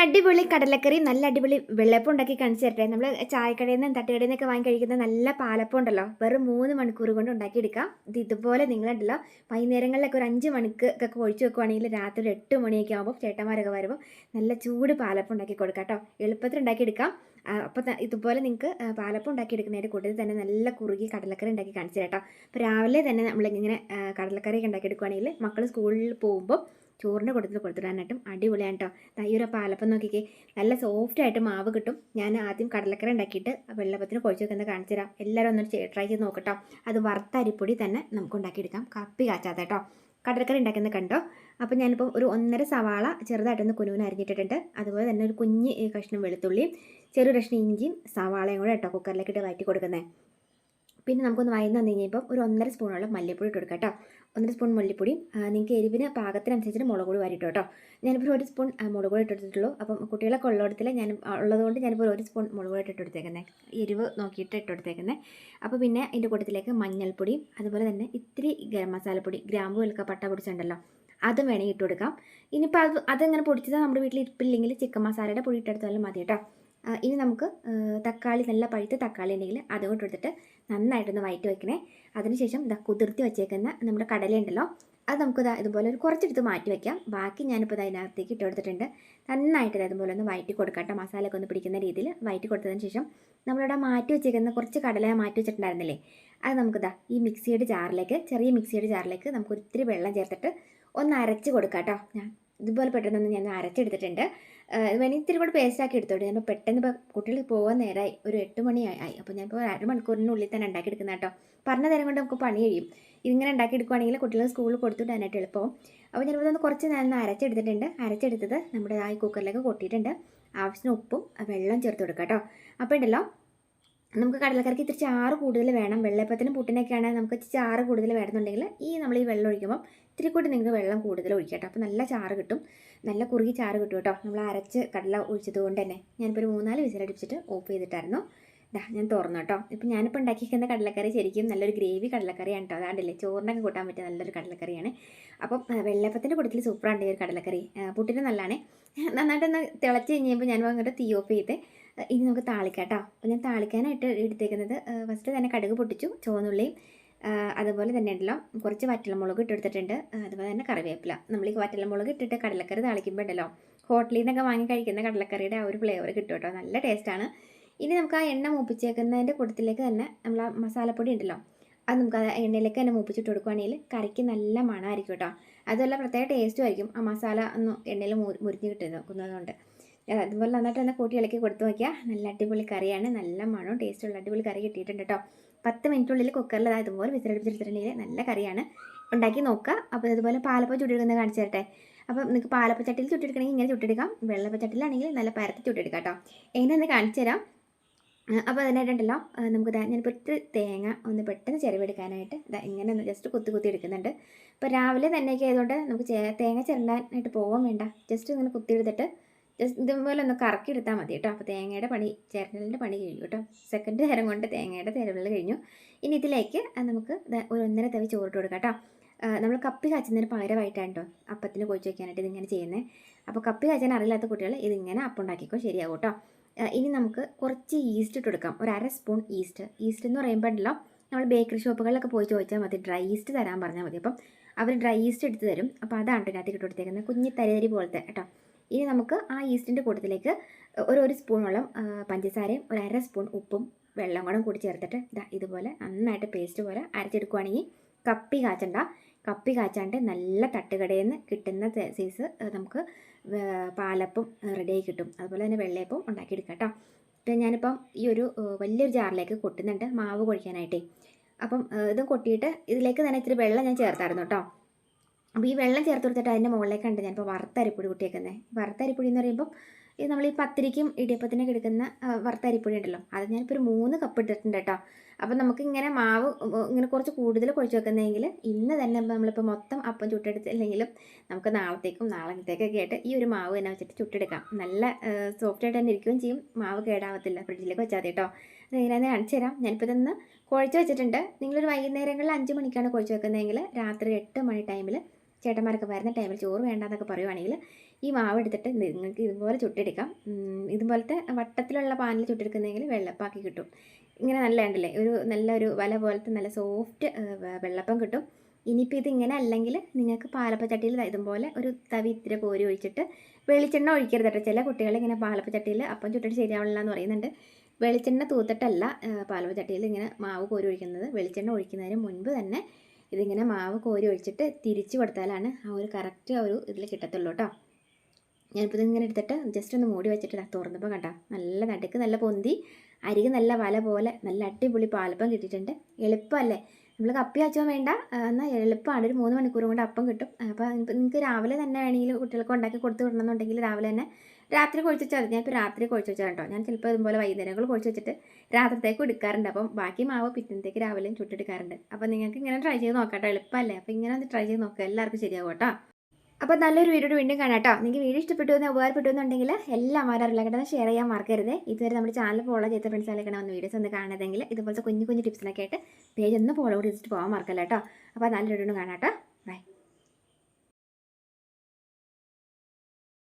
അടിപൊളി കടലക്കറി നല്ല അടിപൊളി വെള്ളപ്പം ഉണ്ടാക്കി കാണിച്ചു തരട്ടെ. നമ്മൾ ചായക്കടയിൽ നിന്നും തട്ടുകടയിൽ നിന്നൊക്കെ വാങ്ങി കഴിക്കുന്ന നല്ല പാലപ്പം ഉണ്ടല്ലോ. വെറും മൂന്ന് മണിക്കൂർ കൊണ്ട് ഉണ്ടാക്കിയെടുക്കാം. ഇത് ഇതുപോലെ നിങ്ങളുണ്ടല്ലോ. വൈകുന്നേരങ്ങളിലൊക്കെ ഒരു അഞ്ച് മണിക്ക് ഒക്കെ ഒഴിച്ചു വെക്കുവാണെങ്കിൽ രാത്രി എട്ട് മണിയൊക്കെ ആകുമ്പോൾ ചേട്ടന്മാരൊക്കെ വരുമ്പോൾ നല്ല ചൂട് പാലപ്പം ഉണ്ടാക്കി കൊടുക്കാം കേട്ടോ. എളുപ്പത്തിൽ ഉണ്ടാക്കിയെടുക്കാം. അപ്പോൾ ഇതുപോലെ നിങ്ങൾക്ക് പാലപ്പം ഉണ്ടാക്കിയെടുക്കുന്നതിന്റെ കൂട്ടത്തിൽ തന്നെ നല്ല കുറുകി കടലക്കറി ഉണ്ടാക്കി കാണിച്ചു കേട്ടോ. അപ്പോൾ രാവിലെ തന്നെ നമ്മളിങ്ങനെ കടലക്കറിയൊക്കെ ഉണ്ടാക്കിയെടുക്കുവാണെങ്കിൽ മക്കൾ സ്കൂളിൽ പോകുമ്പോൾ ചോറിന്റെ കൂട്ടത്തിൽ കൊടുത്തിടാനായിട്ടും അടിപൊളിയാണ് കേട്ടോ തയ്യൊരു പാലപ്പം നോക്കിക്കേ. നല്ല സോഫ്റ്റായിട്ട് മാവ് കിട്ടും. ഞാൻ ആദ്യം കടലക്കറി ഉണ്ടാക്കിയിട്ട് വെള്ളപ്പത്തിന് കുഴച്ച് വെക്കുന്നത് കാണിച്ചു തരാം. എല്ലാവരും ഒന്ന് ട്രൈ ചെയ്ത് നോക്കട്ടോ അത് വറുത്ത അരിപ്പൊടി തന്നെ നമുക്ക് ഉണ്ടാക്കിയെടുക്കാം. കപ്പി കാച്ചാത്ത കേട്ടോ കടലക്കറി ഉണ്ടാക്കുന്നത് കണ്ടോ? അപ്പോൾ ഞാനിപ്പോൾ ഒരു ഒന്നര സവാള ചെറുതായിട്ടൊന്ന് കുനുവിന് അരിഞ്ഞിട്ടിട്ടുണ്ട്. അതുപോലെ തന്നെ ഒരു കുഞ്ഞ് കഷ്ണം വെളുത്തുള്ളിയും ചെറു കഷ്ണം ഇഞ്ചിയും സവാളയും കൂടെ കേട്ടോ കുക്കറിലേക്ക് ഇട്ട് വയറ്റി കൊടുക്കുന്നത് പിന്നെ നമുക്കൊന്ന് വയന്ന് വന്നു ഒരു ഒന്നര സ്പൂണുള്ള മല്ലിപ്പൊടി ഇട്ട് കൊടുക്കാം കേട്ടോ ഒന്നര സ്പൂൺ മല്ലിപ്പൊടിയും നിങ്ങൾക്ക് എരിവിന് പാകത്തിനനുസരിച്ചിട്ട് മുളക് പൊടി വാരിട്ടോ കേട്ടോ ഞാനിപ്പോൾ ഒരു സ്പൂൺ മുളക് പൊടി ഇട്ടെടുത്തിട്ടുള്ളൂ അപ്പം കുട്ടികളൊക്കെ ഉള്ളിടത്തിൽ ഞാൻ ഉള്ളതുകൊണ്ട് ഞാനിപ്പോൾ ഒരു സ്പൂൺ മുളക് പൊടി ഇട്ടെടുത്തേക്കുന്നത് എരിവ് നോക്കിയിട്ട് ഇട്ടെടുത്തേക്കുന്നത് അപ്പോൾ പിന്നെ അതിന്റെ കൂട്ടത്തിലേക്ക് മഞ്ഞൾപ്പൊടിയും അതുപോലെ തന്നെ ഇത്തിരി ഗരം മസാലപ്പൊടി ഗ്രാമ്പു വെളുക്ക പട്ട പൊടിച്ചുണ്ടല്ലോ അതും വേണമെങ്കിൽ ഇട്ട് കൊടുക്കാം. ഇനിയിപ്പോൾ അത് അതെങ്ങനെ പൊടിച്ചത് നമ്മുടെ വീട്ടിൽ ഇരിപ്പില്ലെങ്കിൽ ചിക്കൻ മസാലയുടെ പൊടി ഇട്ടെടുത്താലും മതി കേട്ടോ ഇനി നമുക്ക് തക്കാളി നല്ല പഴുത്ത തക്കാളി ഉണ്ടെങ്കിൽ അതും കൂടെ എടുത്തിട്ട് നന്നായിട്ടൊന്ന് വയറ്റി വെക്കണേ. അതിനുശേഷം ഇതാ കുതിർത്തി വെച്ചേക്കുന്ന നമ്മുടെ കടലയുണ്ടല്ലോ അത് നമുക്ക് ഇതാ ഇതുപോലെ ഒരു കുറച്ചെടുത്ത് മാറ്റി വയ്ക്കാം ബാക്കി ഞാനിപ്പോൾ അതിനകത്തേക്ക് ഇട്ട് കൊടുത്തിട്ടുണ്ട്. നന്നായിട്ട് ഇതുപോലെ ഒന്ന് വയറ്റി കൊടുക്കട്ടെ മസാലയൊക്കെ ഒന്ന് പിടിക്കുന്ന രീതിയിൽ വയറ്റി കൊടുത്തതിന് ശേഷം നമ്മളിവിടെ മാറ്റി വെച്ചേക്കുന്ന കുറച്ച് കടല മാറ്റി വെച്ചിട്ടുണ്ടായിരുന്നില്ലേ അത് നമുക്കിതാ ഈ മിക്സിയുടെ ജാറിലേക്ക് ചെറിയ മിക്സിയുടെ ജാറിലേക്ക് നമുക്ക് ഒത്തിരി വെള്ളം ചേർത്തിട്ട് ഒന്ന് അരച്ച് കൊടുക്കാം കേട്ടോ. ഞാൻ ഇതുപോലെ പെട്ടെന്നൊന്ന് ഞാൻ അരച്ചെടുത്തിട്ടുണ്ട്. വേണമെങ്കിൽ ഇത്തിരി കൂടെ പേസ്റ്റാക്കി എടുത്തോട്ടെ. ഞാൻ പെട്ടെന്ന് ഇപ്പോൾ കുട്ടികൾ പോകാൻ നേരമായി ഒരു എട്ട് മണിയായി ആയി അപ്പോൾ ഞാനിപ്പോൾ അരമണിക്കൂറിനുള്ളിൽ തന്നെ ഉണ്ടാക്കിയെടുക്കുന്ന കേട്ടോ. പറഞ്ഞ നേരം കൊണ്ട് നമുക്ക് പണി കഴിയും. ഇതിങ്ങനെ ഉണ്ടാക്കിയെടുക്കുവാണെങ്കിൽ കുട്ടികൾ സ്കൂളിൽ കൊടുത്തുവിടാനായിട്ട് എളുപ്പവും അപ്പോൾ ഞാനിപ്പോൾ ഒന്ന് കുറച്ച് നേരം അരച്ചെടുത്തിട്ടുണ്ട്. അരച്ചെടുത്തത് നമ്മുടെ ആ കുക്കറിലേക്ക് കൊട്ടിയിട്ടുണ്ട്. ആവശ്യത്തിന് ഉപ്പും വെള്ളം ചേർത്ത് കൊടുക്കാം കേട്ടോ. അപ്പോൾ ഉണ്ടല്ലോ നമുക്ക് കടലക്കറിക്ക് ഇത്തിരി ചാറ് കൂടുതൽ വേണം. വെള്ളപ്പത്തിനും പുട്ടിനൊക്കെയാണ് നമുക്ക് ചാറ് കൂടുതൽ വേണമെന്നുണ്ടെങ്കിൽ ഈ നമ്മൾ ഈ വെള്ളം ഒഴിക്കുമ്പം ഇത്തിരി കൂടി നിങ്ങൾക്ക് വെള്ളം കൂടുതൽ ഒഴിക്കാം കേട്ടോ. അപ്പോൾ നല്ല ചാറ് കിട്ടും. നല്ല കുറുകി ചാറ് കിട്ടും കേട്ടോ. നമ്മൾ അരച്ച് കടല ഒഴിച്ചത് കൊണ്ട് തന്നെ. ഞാനിപ്പോൾ ഒരു മൂന്നാൽ വിസിലടിപ്പിച്ചിട്ട് ഓഫ് ചെയ്തിട്ടായിരുന്നു. ഇതാ ഞാൻ തുറന്നു കേട്ടോ. ഇപ്പം ഞാനിപ്പോൾ ഉണ്ടാക്കിയിരിക്കുന്ന കടലക്കറി ശരിക്കും നല്ലൊരു ഗ്രേവി കടലക്കറിയാണ് കേട്ടോ. അതാണ്ടല്ലേ ചോറിനൊക്കെ കൂട്ടാൻ പറ്റിയ നല്ലൊരു കടലക്കറിയാണ്. അപ്പം വെള്ളപ്പത്തിന്റെ കൂട്ടത്തിൽ സൂപ്പറാണ് ഈ ഒരു കടലക്കറി. പുട്ടിന് നല്ലതാണ്. നന്നായിട്ടൊന്ന് തിളച്ച് കഴിഞ്ഞപ്പോൾ ഞാൻ അങ്ങോട്ട് തീ ഓഫ് ചെയ്ത് ഇനി നമുക്ക് താളിക്കാം കേട്ടോ. അപ്പോൾ ഞാൻ താളിക്കാനായിട്ട് എടുത്തേക്കുന്നത് ഫസ്റ്റ് തന്നെ കടുക് പൊട്ടിച്ചു ചുവന്നുള്ളിയും അതുപോലെ തന്നെ ഉണ്ടല്ലോ കുറച്ച് വറ്റലമുളക് ഇട്ടെടുത്തിട്ടുണ്ട് അതുപോലെ തന്നെ കറിവേപ്പില. നമ്മൾ ഈ വറ്റലമുളക് ഇട്ടിട്ട് കടലക്കറി താളിക്കുമ്പോൾ ഉണ്ടല്ലോ ഹോട്ടലിൽ നിന്നൊക്കെ വാങ്ങി കഴിക്കുന്ന കടലക്കറിയുടെ ആ ഒരു ഫ്ലേവർ കിട്ടും കേട്ടോ. നല്ല ടേസ്റ്റാണ് ഇനി നമുക്ക് ആ എണ്ണ മൂപ്പിച്ചേക്കുന്നതിന്റെ കൂട്ടത്തിലേക്ക് തന്നെ നമ്മൾ ആ മസാലപ്പൊടി ഉണ്ടല്ലോ അത് നമുക്ക് ആ എണ്ണയിലേക്ക് തന്നെ മൂപ്പിച്ചിട്ട് കൊടുക്കുകയാണെങ്കിൽ കറിക്ക് നല്ല മണമായിരിക്കും കേട്ടോ. അതുമല്ല പ്രത്യേക ടേസ്റ്റും ആയിരിക്കും ആ മസാല ഒന്ന് എണ്ണയിൽ മുരിഞ്ഞ് കിട്ടുന്നതുകൊണ്ട് അതുപോലെ നന്നായിട്ട് തന്നെ കൂട്ടി ഇളക്കി കൊടുത്തു നോക്കിയാൽ നല്ല അടിപൊളി കറിയാണ് നല്ല മണവും ടേസ്റ്റുള്ള അടിപൊളി കറി കിട്ടിയിട്ടുണ്ട് കേട്ടോ. പത്ത് മിനിറ്റുള്ളിൽ കുക്കറിൽ ഇതുപോലെ വിസിലടിപ്പിച്ചെടുത്തിട്ടുണ്ടെങ്കിൽ നല്ല കറിയാണ്. ഉണ്ടാക്കി നോക്കുക. അപ്പോൾ അതുപോലെ പാലപ്പം ചുട്ടെടുക്കുന്നത് കാണിച്ചു തരട്ടെ. അപ്പോൾ നിങ്ങൾക്ക് പാലപ്പച്ചട്ടിയിൽ ചുട്ടെടുക്കണമെങ്കിൽ ഇങ്ങനെ ചുട്ടെടുക്കാം വെള്ളപ്പച്ചട്ടിലാണെങ്കിൽ നല്ല പരത്തി ചുട്ടെടുക്കാം കേട്ടോ. എങ്ങനെയൊന്ന് കാണിച്ചു തരാം. അപ്പോൾ അതിനായിട്ടുണ്ടല്ലോ നമുക്ക് ഞാനിപ്പോൾ ഒത്തിരി തേങ്ങ ഒന്ന് പെട്ടെന്ന് ചിരവെടുക്കാനായിട്ട് ഇതാ ഇങ്ങനെ ഒന്ന് ജസ്റ്റ് കുത്തി കുത്തി എടുക്കുന്നുണ്ട്. ഇപ്പോൾ രാവിലെ തന്നെയൊക്കെ ആയതുകൊണ്ട് നമുക്ക് തേങ്ങ ചിരണ്ടാനായിട്ട് പോകാൻ വേണ്ട. ജസ്റ്റ് ഇങ്ങനെ കുത്തി എടുത്തിട്ട് ജസ്റ്റ് ഇതുപോലെ ഒന്ന് കറക്കി എടുത്താൽ മതി കേട്ടോ. അപ്പോൾ തേങ്ങയുടെ പണി ചിരണ്ടലിന്റെ പണി കഴിഞ്ഞു കേട്ടോ. സെക്കൻഡ് നേരം കൊണ്ട് തേങ്ങയുടെ തിരവിൽ കഴിഞ്ഞു. ഇനി ഇതിലേക്ക് നമുക്ക് ഒരു ഒന്നര തവി ചോറിട്ട് കൊടുക്കാം കേട്ടോ. നമ്മൾ കപ്പി കാച്ചുന്നതിന് പകരമായിട്ടാണ് കേട്ടോ അപ്പത്തിന് കൊഴിച്ച് വയ്ക്കാനായിട്ട് ഇതിങ്ങനെ ചെയ്യുന്നത്. അപ്പോൾ കപ്പി കാച്ചാൻ അറിയില്ലാത്ത കുട്ടികൾ ഇതിങ്ങനെ അപ്പം ഉണ്ടാക്കിക്കോ കേട്ടോ. ഇനി നമുക്ക് കുറച്ച് ഈസ്റ്റ് ഇട്ട് കൊടുക്കാം. ഒരു അര സ്പൂൺ ഈസ്റ്റ് ഈസ്റ്റ് എന്ന് പറയുമ്പോൾ ഉണ്ടല്ലോ നമ്മൾ ബേക്കറി ഷോപ്പുകളിലൊക്കെ പോയി ചോദിച്ചാൽ മതി. ഡ്രൈ ഈസ്റ്റ് തരാൻ പറഞ്ഞാൽ മതി. അപ്പം അവർ ഡ്രൈ ഈസ്റ്റ് എടുത്ത് തരും. അപ്പോൾ അതാണ് ഇതിനകത്ത് ഇട്ട് കൊടുത്തേക്കുന്നത്. കുഞ്ഞി തരിതരി പോലത്തെ കേട്ടോ. ഇനി നമുക്ക് ആ ഈസ്റ്റിന്റെ കൂട്ടത്തിലേക്ക് ഒരു ഒരു സ്പൂണോളം പഞ്ചസാരയും ഒരു അര സ്പൂൺ ഉപ്പും വെള്ളം കൂടെ കൂടി ചേർത്തിട്ട് ഇതാ ഇതുപോലെ നന്നായിട്ട് പേസ്റ്റ് പോലെ അരച്ചെടുക്കുവാണെങ്കിൽ കപ്പി കാച്ചണ്ട. കപ്പി കാച്ചാണ്ട് നല്ല തട്ടുകടയിൽ നിന്ന് കിട്ടുന്ന സൈസ് നമുക്ക് പാലപ്പം റെഡിയായി കിട്ടും. അതുപോലെ തന്നെ വെള്ളയപ്പം ഉണ്ടാക്കിയെടുക്കാം കേട്ടോ ഇപ്പം ഞാനിപ്പം ഈ ഒരു വലിയൊരു ജാറിലേക്ക് കൊട്ടുന്നുണ്ട് മാവ് കുഴിക്കാനായിട്ടേ. അപ്പം ഇത് കൊട്ടിയിട്ട് ഇതിലേക്ക് തന്നെ ഇത്തിരി വെള്ളം ഞാൻ ചേർത്തായിരുന്നു കേട്ടോ അപ്പോൾ ഈ വെള്ളം ചേർത്ത് കൊടുത്തിട്ട് അതിന്റെ മുകളിലേക്കുണ്ട് ഞാനിപ്പോൾ വറുത്തരിപ്പൊടി കൂട്ടിയേക്കുന്നത് വറുത്തരിപ്പൊടി എന്ന് പറയുമ്പോൾ ഇത് നമ്മൾ ഈ പത്തിരിക്കും ഇടിയപ്പത്തിനൊക്കെ എടുക്കുന്ന വറുത്തരിപ്പൊടി ഉണ്ടല്ലോ. അത് ഞാനിപ്പോൾ ഒരു മൂന്ന് കപ്പ് ഇട്ടിട്ടുണ്ട് കേട്ടോ. അപ്പോൾ നമുക്ക് ഇങ്ങനെ മാവ് ഇങ്ങനെ കുറച്ച് കൂടുതൽ കുഴച്ച് വെക്കുന്നതെങ്കിൽ ഇന്ന് തന്നെ നമ്മളിപ്പോൾ മൊത്തം അപ്പം ചുട്ടെടുത്തില്ലെങ്കിലും നമുക്ക് നാളത്തേക്കും നാളത്തേക്കൊക്കെ ആയിട്ട് ഈ ഒരു മാവ് തന്നെ വെച്ചിട്ട് ചുട്ടെടുക്കാം. നല്ല സോഫ്റ്റ് ആയിട്ട് തന്നെ ഇരിക്കുകയും ചെയ്യും. മാവ് കേടാവത്തില്ല. ഫ്രിഡ്ജിലേക്ക് വെച്ചാൽ കേട്ടോ. അത് എങ്ങനെയാണെന്ന് കാണിച്ചു തരാം. ഞാനിപ്പോൾ ഇതൊന്ന് കുഴച്ച് വെച്ചിട്ടുണ്ട്. നിങ്ങളൊരു വൈകുന്നേരങ്ങളിൽ അഞ്ച് മണിക്കാണ് കുഴച്ച് വെക്കുന്നതെങ്കിൽ രാത്രി എട്ട് മണി ടൈമിൽ ചേട്ടന്മാരൊക്കെ വരുന്ന ടൈമിൽ ചോറ് വേണ്ടെന്നൊക്കെ പറയുവാണെങ്കിൽ ഈ മാവ് എടുത്തിട്ട് നിങ്ങൾക്ക് ഇതുപോലെ ചുട്ടെടുക്കാം. ഇതുപോലത്തെ വട്ടത്തിലുള്ള പാനിൽ ചുട്ടെടുക്കുന്നെങ്കിൽ വെള്ളപ്പാക്കി കിട്ടും. ഇങ്ങനെ നല്ല ഉണ്ടല്ലേ ഒരു നല്ലൊരു വല പോലത്തെ നല്ല സോഫ്റ്റ് വെള്ളപ്പം കിട്ടും. ഇനിയിപ്പോൾ ഇതിങ്ങനെ അല്ലെങ്കിൽ നിങ്ങൾക്ക് പാലപ്പച്ചട്ടിയിൽ ഇതുപോലെ ഒരു തവി ഇത്തിരി കോരി ഒഴിച്ചിട്ട് വെളിച്ചെണ്ണ ഒഴിക്കരുത് കേട്ടോ. ചില കുട്ടികൾ ഇങ്ങനെ പാലപ്പച്ചട്ടിയിൽ അപ്പം ചുട്ടിട്ട് ശരിയാവില്ല എന്ന് പറയുന്നുണ്ട്. വെളിച്ചെണ്ണ തൂത്തിട്ടല്ല പാലപ്പച്ചട്ടിയിൽ ഇങ്ങനെ മാവ് കോരി ഒഴിക്കുന്നത്. വെളിച്ചെണ്ണ ഒഴിക്കുന്നതിന് മുൻപ് തന്നെ ഇതിങ്ങനെ മാവ് കോരി ഒഴിച്ചിട്ട് തിരിച്ച് കൊടുത്താലാണ് ആ ഒരു കറക്റ്റ് ഒരു ഇതിൽ കിട്ടത്തുള്ളൂ കേട്ടോ. ഞാനിപ്പോൾ ഇതിങ്ങനെ എടുത്തിട്ട് ജസ്റ്റ് ഒന്ന് മൂടി വെച്ചിട്ട് തുറന്നപ്പോൾ കണ്ടോ നല്ല നടുക്ക് നല്ല പൊന്തി അരികെ നല്ല വല പോലെ നല്ല അടിപൊളി പാലപ്പം കിട്ടിയിട്ടുണ്ട്. എളുപ്പമല്ലേ നമ്മൾ കപ്പി അച്ചോ വേണ്ട എന്നാൽ എളുപ്പമാണ് ഒരു മൂന്ന് മണിക്കൂർ കൊണ്ട് അപ്പം കിട്ടും. അപ്പോൾ നിങ്ങൾക്ക് രാവിലെ തന്നെ വേണമെങ്കിൽ കുട്ടികൾക്ക് ഉണ്ടാക്കി കൊടുത്തു വിടണമെന്നുണ്ടെങ്കിൽ രാവിലെ തന്നെ രാത്രി കുഴിച്ച് വെച്ചാൽ മതി. ഞാനിപ്പോൾ രാത്രി കുഴിച്ച് വെച്ചാൽ കേട്ടോ ഞാൻ ചിലപ്പോൾ ഇതുപോലെ വൈകുന്നേരങ്ങൾ കുഴിച്ച് വെച്ചിട്ട് രാത്രിത്തേക്ക് എടുക്കാറുണ്ട്. അപ്പം ബാക്കി മാവ് പിറ്റത്തേക്ക് രാവിലെയും ചുട്ടെടുക്കാറുണ്ട് അപ്പോൾ നിങ്ങൾക്ക് ഇങ്ങനെ ട്രൈ ചെയ്ത് നോക്കാം എളുപ്പമല്ലേ അപ്പോൾ ഇങ്ങനെ ഒന്ന് ട്രൈ ചെയ്ത് നോക്കുക. എല്ലാവർക്കും ശരിയാവും കേട്ടോ. അപ്പോൾ നല്ലൊരു വീഡിയോ വീണ്ടും കാണാം കേട്ടോ. നിങ്ങൾക്ക് വീഡിയോ ഇഷ്ടപ്പെട്ടു എന്ന് ഉപകാരപ്പെട്ടു എന്നുണ്ടെങ്കിൽ എല്ലാം ആരാറില്ലാക്കട്ടെ ഷെയർ ചെയ്യാൻ മറക്കരുത്. ഇതുവരെ നമ്മുടെ ചാനൽ ഫോളോ ചെയ്ത ഫ്രണ്ട്സിലേക്കാണ് വന്ന് വീഡിയോസ് ഒന്ന് കാണുന്നതെങ്കിൽ ഇതുപോലത്തെ കുഞ്ഞു കുഞ്ഞു ടിപ്സിനൊക്കെ ആയിട്ട് പേജ് ഒന്ന് ഫോളോ ചെയ്തിട്ട് പോകാൻ മറക്കല്ല കേട്ടോ. അപ്പോൾ നല്ലൊരു വീഡിയോ കാണാം കേട്ടോ.